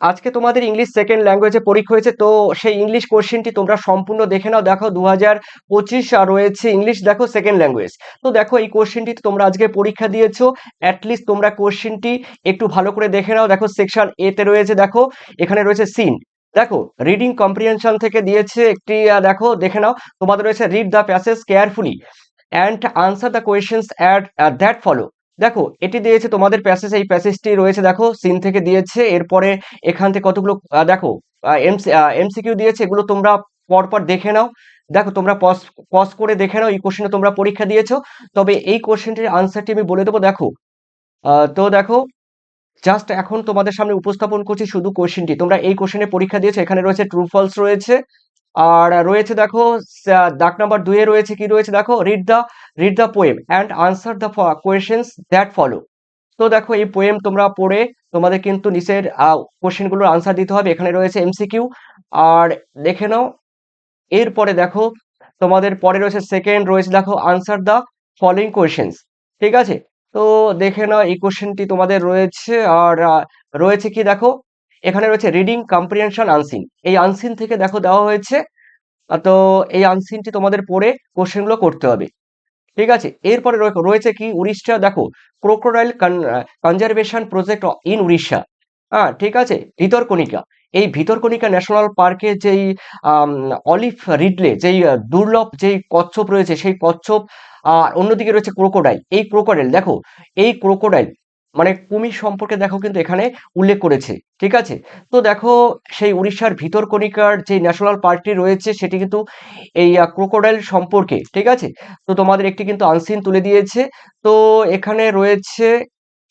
আজকে তোমাদের English second ল্যাঙ্গুয়েজে পরীক্ষা হয়েছে, তো সেই ইংলিশ কোশ্চেনটি তোমরা সম্পূর্ণ দেখে নাও। দেখো দু হাজার পঁচিশ রয়েছে ইংলিশ দেখো সেকেন্ড ল্যাঙ্গুয়েজ তো দেখো, এই কোশ্চেনটি তোমরা আজকে পরীক্ষা দিয়েছ। অ্যাটলিস্ট তোমরা কোশ্চেনটি একটু ভালো করে দেখে নাও। দেখো সেকশন এতে রয়েছে, দেখো, এখানে রয়েছে সিন দেখো রিডিং কম্প্রিহেনশন থেকে দিয়েছে একটি দেখো, দেখে নাও। তোমাদের রয়েছে read the passage carefully and answer the questions at that follow দেখো, এটি দিয়েছে তোমাদের প্যাসেজ এই প্যাসেজটি রয়েছে, দেখো সিন থেকে দিয়েছে, এরপরে এখান থেকে কতগুলো দেখো এমসিকিউ দিয়েছে, এগুলো তোমরা পরপর দেখে নাও। দেখো, তোমরা পজ পজ করে দেখে নাও, এই কোশ্চেনে তোমরা পরীক্ষা দিয়েছ। তবে এই কোশ্চেনটির আনসারটি আমি বলে দেবো, দেখো। তো দেখো জাস্ট এখন তোমাদের সামনে উপস্থাপন করছি শুধু কোশ্চেনটি তোমরা এই কোশ্চেনে পরীক্ষা দিয়েছ, এখানে রয়েছে ট্রু ফলস রয়েছে। আর রয়েছে দেখো দাগ নাম্বার দুয়ে রয়েছে কি রয়েছে দেখো? Read the read the poem and answer the questions that follow তো দেখো, এই পোয়েম তোমরা পড়ে তোমাদের কিন্তু নিচের কোশ্চেনগুলোর আনসার দিতে হবে। এখানে রয়েছে এমসিকিউ আর দেখে নাও। এরপরে দেখো, তোমাদের পরে রয়েছে সেকেন্ড রয়েছে দেখো আনসার দ্য ফলোইং কোয়েশ্চেন্স ঠিক আছে? তো দেখে নাও, এই কোশ্চেনটি তোমাদের রয়েছে। আর রয়েছে কি দেখো? এখানে রয়েছে রিডিং কম্প্রিহেনশন আনসিন এই আনসিন থেকে দেখো দেওয়া হয়েছে, তো এই আনসিনটি তোমাদের পড়ে কোশ্চেনগুলো করতে হবে। ঠিক আছে? এরপরে রয়ে- রয়েছে কি? উড়িষ্যা, দেখো crocodile conservation project in Orissa. হ্যাঁ ঠিক আছে? ভিতরকণিকা। এই ভিতরকণিকা ন্যাশনাল পার্কে যেই অলিভ রিডলে যেই দুর্লভ যেই কচ্ছপ রয়েছে, সেই কচ্ছপ, আর অন্যদিকে রয়েছে ক্রোকোডাইল এই ক্রোকোডাইল দেখো, এই ক্রোকোডাইল মানে কুমির সম্পর্কে দেখো কিন্তু এখানে উল্লেখ করেছে, ঠিক আছে? তো দেখো সেই উড়িষ্যার ভিতরকণিকার যে ন্যাশনাল পার্কটি রয়েছে সেটি কিন্তু এই ক্রোকোডাইল সম্পর্কে, ঠিক আছে? তো তোমাদের একটি কিন্তু আনসিন তুলে দিয়েছে, তো এখানে রয়েছে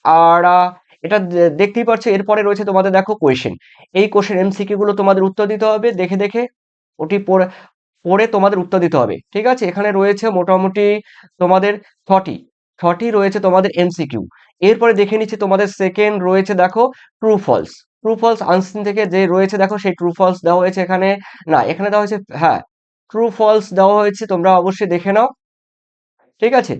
আর এটা দেখতেই পাচ্ছ এরপরে রয়েছে তোমাদের দেখো কোয়েশ্চেন এই কোশ্চেন এমসিকিউ গুলো তোমাদের উত্তর দিতে হবে, দেখে দেখে ওটি পড়ে পড়ে তোমাদের উত্তর দিতে হবে, ঠিক আছে? এখানে রয়েছে মোটামুটি তোমাদের থর্টি থর্টি রয়েছে তোমাদের এমসিকিউ এরপরে দেখে নিচ্ছি তোমাদের সেকেন্ড রয়েছে দেখো true false true false unseen থেকে যে রয়েছে দেখো সেই ট্রু ফলস দেওয়া হয়েছে এখানে। না, এখানে দেওয়া হয়েছে হ্যাঁ ট্রু ফলস দেওয়া হয়েছে, তোমরা অবশ্যই দেখে নাও। ঠিক আছে?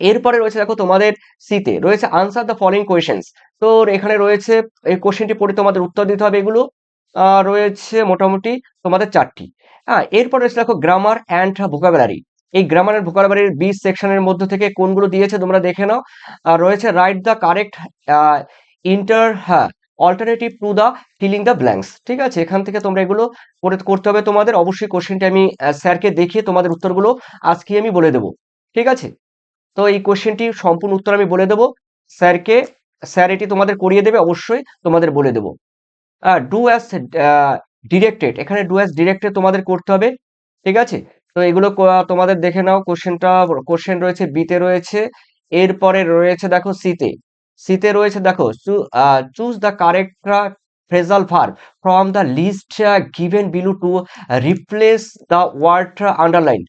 এরপরে রয়েছে দেখো তোমাদের সিতে রয়েছে আনসার দ্য ফলোইং কোয়েশ্চেন্স তো এখানে রয়েছে, এই কোশ্চেনটি পড়ে তোমাদের উত্তর দিতে হবে এগুলো। রয়েছে মোটামুটি তোমাদের চারটি। হ্যাঁ এরপর রয়েছে দেখো গ্রামার অ্যান্ড ভোকাবুলারি এই গ্রামার অ্যান্ড ভোকাবুলারির সেকশনের মধ্যে থেকে কোনগুলো দিয়েছে তোমরা দেখে নাও। রয়েছে রাইট দ্য কারেক্ট ইন্টার হ্যাঁ alternative to the filling the blanks ঠিক আছে? এখান থেকে তোমরা এগুলো করে করতে হবে তোমাদের। অবশ্যই কোশ্চেনটি আমি স্যারকে দেখিয়ে তোমাদের উত্তরগুলো আজকে আমি বলে দেবো, ঠিক আছে? তো এই কোশ্চেনটি সম্পূর্ণ উত্তর আমি বলে দেবো। স্যারকে, স্যার এটি তোমাদের করিয়ে দেবে, অবশ্যই তোমাদের বলে দেবো। ডু অ্যাজ ডিরেক্টেড এখানে ডু অ্যাজ ডিরেক্টেড তোমাদের করতে হবে, ঠিক আছে? তো এগুলো তোমাদের দেখে নাও কোশ্চেনটা কোশ্চেন রয়েছে বিতে রয়েছে, এরপরে রয়েছে দেখো সিতে সিতে রয়েছে দেখো choose the correct phrasal verb from the list given below to replace the word underline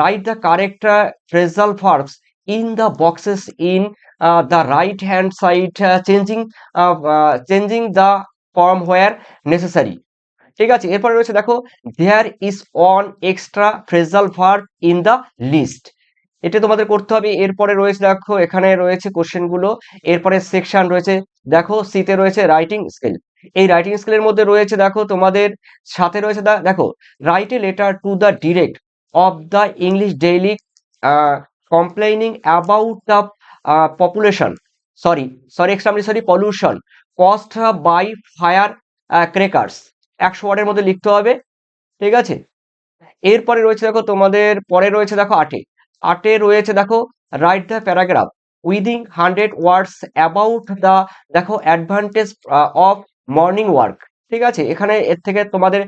write the correct phrasal verbs in the boxes in the right hand hand changing changing the form where changing ঠিক আছে? এরপরে রয়েছে দেখো there is on extra phrasal verb in the list এটা তোমাদের করতে হবে। এরপরে রয়েছে দেখো এখানে রয়েছে কোশ্চেনগুলো। এরপরে সেকশন রয়েছে। দেখো সিতে রয়েছে রাইটিং স্কিল এই রাইটিং স্কিলের মধ্যে রয়েছে দেখো তোমাদের সাথে রয়েছে দেখো write a letter to the direct of the English daily uh, about the population sorry sorry sorry sorry pollution cost fire uh, crackers. একশো ওয়ার্ডের মধ্যে লিখতে হবে, ঠিক আছে? এরপরে রয়েছে দেখো তোমাদের, পরে রয়েছে দেখো আটে। আটে রয়েছে দেখো write the paragraph within hundred words about the দেখো অ্যাডভান্টেজ অফ মর্নিং ওয়ার্ক ঠিক আছে? এখানে এর থেকে তোমাদের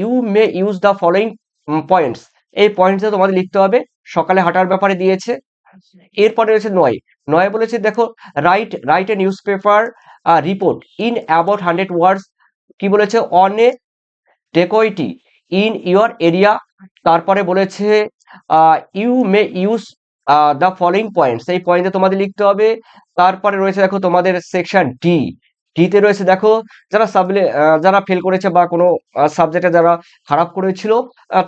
you may use the following points এই পয়েন্টসে তোমাদের লিখতে হবে, সকালে হাঁটার ব্যাপারে দিয়েছে। এরপরে রয়েছে নয়। নয় বলেছে দেখো write write a newspaper report in about hundred words কি বলেছে? On a in your area তারপরে বলেছে you may use the following point সেই পয়েন্টে তোমাদের লিখতে হবে। তারপরে রয়েছে দেখো তোমাদের সেকশন ডি ডিতে রয়েছে দেখো, যারা সাবলে যারা ফেল করেছে বা কোনো সাবজেক্টে যারা খারাপ করেছিল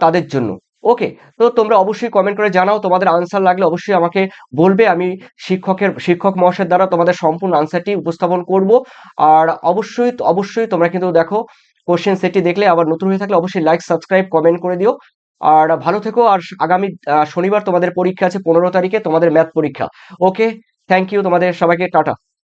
তাদের জন্য। ওকে তো তোমরা অবশ্যই কমেন্ট করে জানাও, তোমাদের আনসার লাগলে অবশ্যই আমাকে বলবে। আমি শিক্ষকের, শিক্ষক মহাশয়ের দ্বারা তোমাদের সম্পূর্ণ আনসারটি উপস্থাপন করব। আর অবশ্যই অবশ্যই তোমরা কিন্তু দেখো কোশ্চেন সেটটি দেখলে, আবার নতুন হয়ে থাকলে অবশ্যই লাইক সাবস্ক্রাইব কমেন্ট করে দিও। আর ভালো থেকো, আর আগামী শনিবার তোমাদের পরীক্ষা আছে, পনেরো তারিখে তোমাদের ম্যাথ পরীক্ষা। ওকে থ্যাংক ইউ তোমাদের সবাইকে, টাটা।